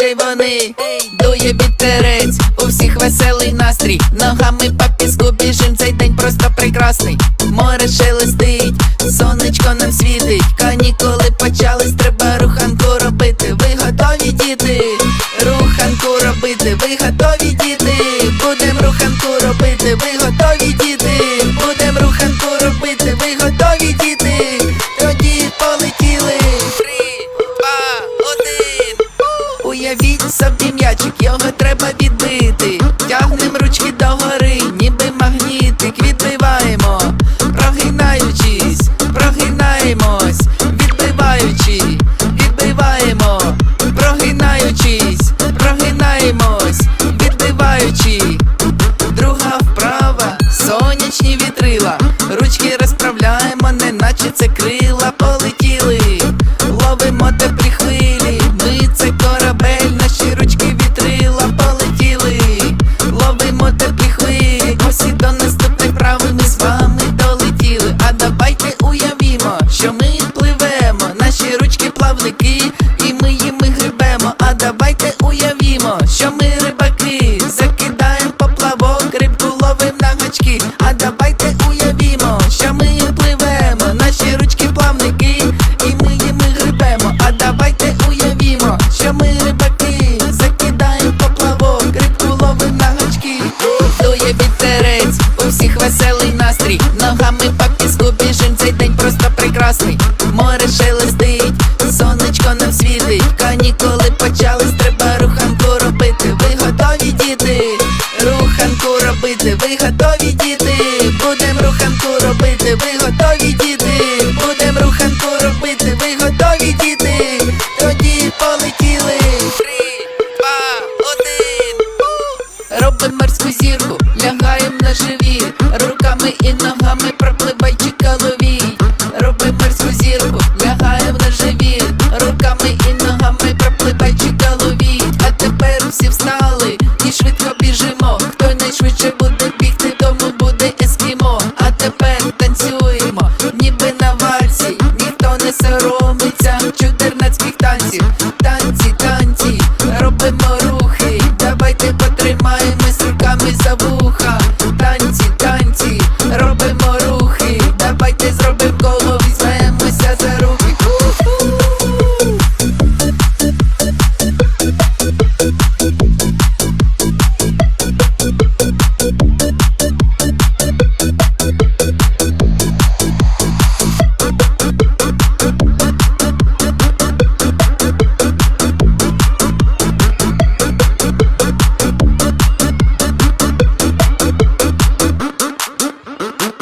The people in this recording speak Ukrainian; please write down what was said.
диджей вони дує вітерець, у всіх веселий настрій. Ногами по піску біжим, цей день просто прекрасний. Море шелестить, сонечко нам світить. Канікули почались, треба руханку робити. Ви готові, діти? Руханку робити, ви готові, діти? Будем руханку робити, ви готові, діти? Уявіть собі м'ячик, його треба відбити. Ви готові, діти? Будем руханку робити, ви готові, діти? Будем руханку робити, ви готові, діти? Тоді полетіли. Три, два, один. Робимо морську зірку, лягаємо на живіт, руками і танці, танці,